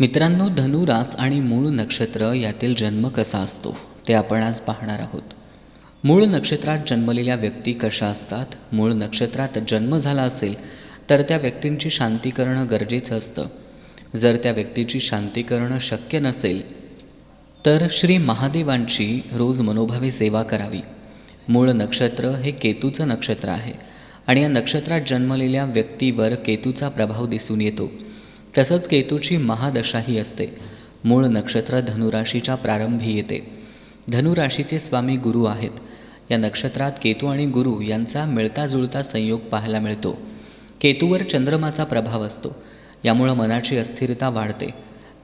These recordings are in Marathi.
मित्रांनो धनुरास आणि मूळ नक्षत्र यातील जन्म कसा असतो ते आपण आज पाहणार आहोत. मूळ नक्षत्रात जन्मलेल्या व्यक्ती कशा असतात मूळ नक्षत्रात जन्म झाला असेल तर त्या व्यक्तींची शांती करणं गरजेचं असतं. जर त्या व्यक्तीची शांती करणं शक्य नसेल तर श्री महादेवांची रोज मनोभावे सेवा करावी. मूळ नक्षत्र हे केतूचं नक्षत्र आहे आणि या नक्षत्रात जन्मलेल्या व्यक्तीवर केतूचा प्रभाव दिसून येतो. तसंच केतूची महादशाही असते. मूळ नक्षत्र धनुराशीच्या प्रारंभी येते. धनुराशीचे स्वामी गुरु आहेत. या नक्षत्रात केतू आणि गुरु यांचा मिळता जुळता संयोग पाहायला मिळतो. केतूवर चंद्रमाचा प्रभाव असतो. यामुळं मनाची अस्थिरता वाढते.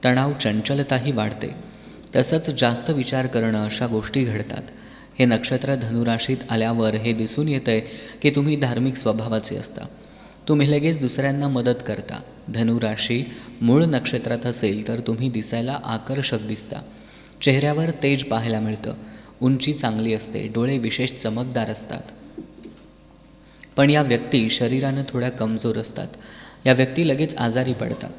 तणाव चंचलताही वाढते. तसंच जास्त विचार करणं अशा गोष्टी घडतात. हे नक्षत्र धनुराशीत आल्यावर हे दिसून येतंय की तुम्ही धार्मिक स्वभावाचे असता. तुम्ही लगेच दुसऱ्यांना मदत करता. धनुराशी मूळ नक्षत्रात असेल तर तुम्ही दिसायला आकर्षक दिसता. चेहऱ्यावर तेज पाहायला मिळतं. उंची चांगली असते. डोळे विशेष चमकदार असतात. पण या व्यक्ती शरीरानं थोड्या कमजोर असतात. या व्यक्ती लगेच आजारी पडतात.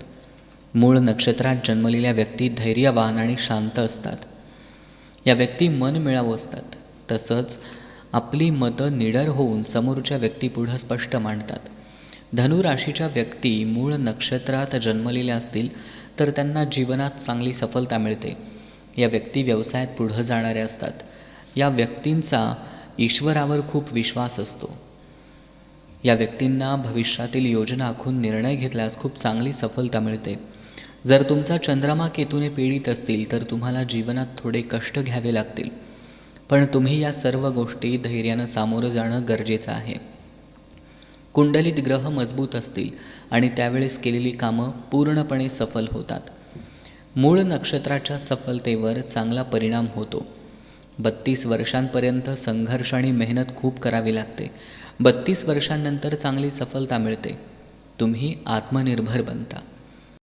मूळ नक्षत्रात जन्मलेल्या व्यक्ती धैर्यवान आणि शांत असतात. या व्यक्ती मन मिळावं असतात. तसंच आपली मतं निडर होऊन समोरच्या व्यक्तीपुढं स्पष्ट मांडतात. धनुराशीच्या व्यक्ती मूळ नक्षत्रात जन्मलेल्या असतील तर त्यांना जीवनात चांगली सफलता मिळते. या व्यक्ती व्यवसायात पुढं जाणाऱ्या असतात. या व्यक्तींचा ईश्वरावर खूप विश्वास असतो. या व्यक्तींना भविष्यातील योजना आखून निर्णय घेतल्यास खूप चांगली सफलता मिळते. जर तुमचा चंद्रमा केतूने पीडित असतील तर तुम्हाला जीवनात थोडे कष्ट घ्यावे लागतील. पण तुम्ही या सर्व गोष्टी धैर्यानं सामोरं जाणं गरजेचं आहे. कुंडलित ग्रह मजबूत असतील आणि त्यावेळेस केलेली कामं पूर्णपणे सफल होतात. मूळ नक्षत्राच्या सफलतेवर चांगला परिणाम होतो. बत्तीस वर्षांपर्यंत संघर्ष आणि मेहनत खूप करावी लागते. बत्तीस वर्षांनंतर चांगली सफलता मिळते. तुम्ही आत्मनिर्भर बनता.